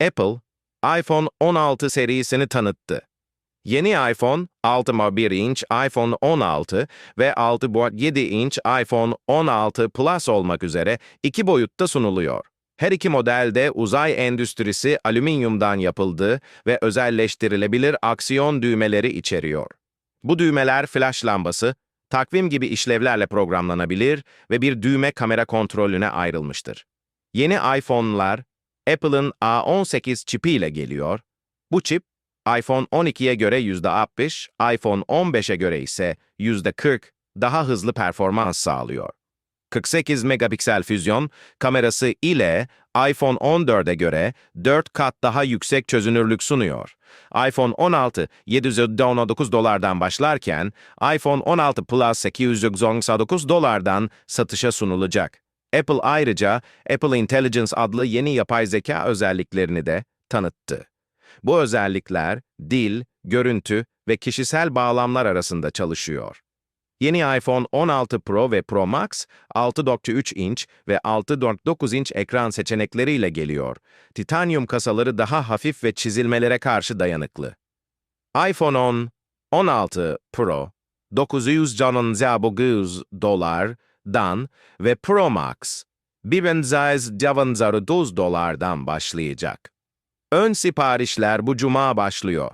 Apple, iPhone 16 serisini tanıttı. Yeni iPhone 6.1 inç iPhone 16 ve 6.7 inç iPhone 16 Plus olmak üzere iki boyutta sunuluyor. Her iki modelde uzay endüstrisi alüminyumdan yapıldı ve özelleştirilebilir aksiyon düğmeleri içeriyor. Bu düğmeler flash lambası, takvim gibi işlevlerle programlanabilir ve bir düğme kamera kontrolüne ayrılmıştır. Yeni iPhone'lar Apple'ın A18 çipi ile geliyor. Bu çip, iPhone 12'ye göre %60, iPhone 15'e göre ise %40 daha hızlı performans sağlıyor. 48 megapiksel füzyon kamerası ile iPhone 14'e göre 4 kat daha yüksek çözünürlük sunuyor. iPhone 16 719 dolardan başlarken iPhone 16 Plus 899 dolardan satışa sunulacak. Apple ayrıca Apple Intelligence adlı yeni yapay zeka özelliklerini de tanıttı. Bu özellikler dil, görüntü ve kişisel bağlamlar arasında çalışıyor. Yeni iPhone 16 Pro ve Pro Max 6.3 inç ve 6.9 inç ekran seçenekleriyle geliyor. Titanyum kasaları daha hafif ve çizilmelere karşı dayanıklı. iPhone 10, 16 Pro, 999 dolardan ve Pro Max 1999 dolardan başlayacak. Ön siparişler bu cuma başlıyor.